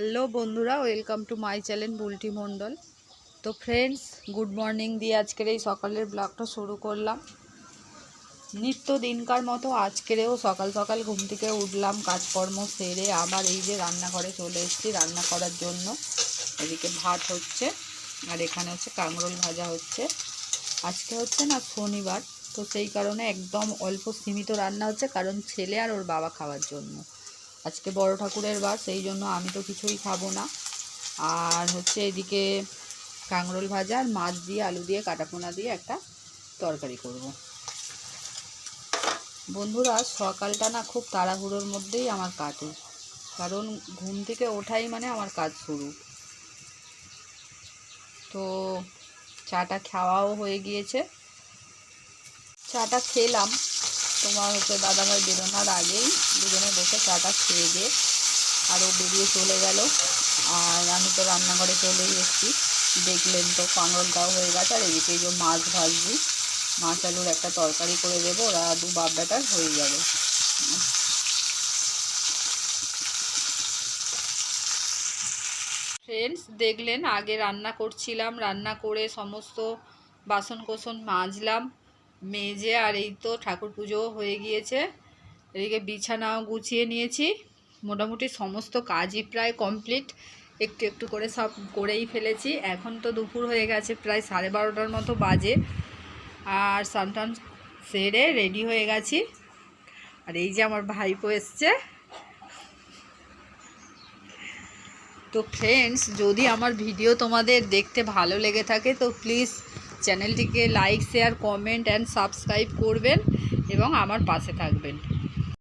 Hello বন্ধুরা, welcome to my channel Bulti Mondal. তো friends good morning দিয়ে আজকের এই সকালের ব্লগটা শুরু করলাম। নিত্য দিনকার মতো আজকেরেও সকাল সকাল ঘুম থেকে উঠলাম, কাজকর্ম সেরে আবার এই যে রান্নাঘরে চলে এসেছি রান্না করার জন্য। এদিকে ভাত হচ্ছে আর এখানে হচ্ছে কাঁকরোল ভাজা হচ্ছে। আজকে হচ্ছে না শনিবার, তো সেই কারণে একদম অল্প সীমিত রান্না হচ্ছে কারণ ছেলে আর ওর বাবা খাওয়ার জন্য। আজকে বড় ঠাকুরের বার, সেই জন্য আমি তো কিছুই খাব না। আর হচ্ছে এদিকে কাঁকরোল ভাজা আর মাছ দিয়ে, আলু দিয়ে, কাটাপোনা দিয়ে একটা তরকারি করব। বন্ধুরা, সকালটা না খুব তাড়াহুড়োর মধ্যেই আমার কাটে। কারণ ঘুম থেকে ওঠাই মানে আমার কাজ শুরু। তো চাটা খাওয়াও হয়ে গিয়েছে। চাটা খেলাম। তোমার হচ্ছে দাদাভাই বেরোনোর আগেই দুজনে বসে চাটা খেয়ে গিয়ে আরও বেরিয়ে চলে গেল। আর আমি তো রান্নাঘরে চলেই এসেছি। দেখলেন তো কাঁকরোলটাও হয়ে গেছে। আর এদিকে যে মাছ ভাজবি, মাছ আলুর একটা তরকারি করে দেবো, ওরা দু বাপ বেটার হয়ে যাবে। ফ্রেন্ডস দেখলেন, আগে রান্না করছিলাম, রান্না করে সমস্ত বাসন কোসন মাজলাম। মেজে আর এই তো ঠাকুর পুজোও হয়ে গিয়েছে। এদিকে বিছানাও গুছিয়ে নিয়েছি। মোটামুটি সমস্ত কাজই প্রায় কমপ্লিট। একটু একটু করে সব করেই ফেলেছি। এখন তো দুপুর হয়ে গেছে, প্রায় সাড়ে বারোটার মতো বাজে। আর সানটান সেরে রেডি হয়ে গেছি। আর এই যে আমার ভাইপো এসছে। তো ফ্রেন্ডস যদি আমার ভিডিও তোমাদের দেখতে ভালো লেগে থাকে, তো প্লিজ চ্যানেলটিকে like share comment and subscribe করবেন এবং আমার পাশে থাকবেন।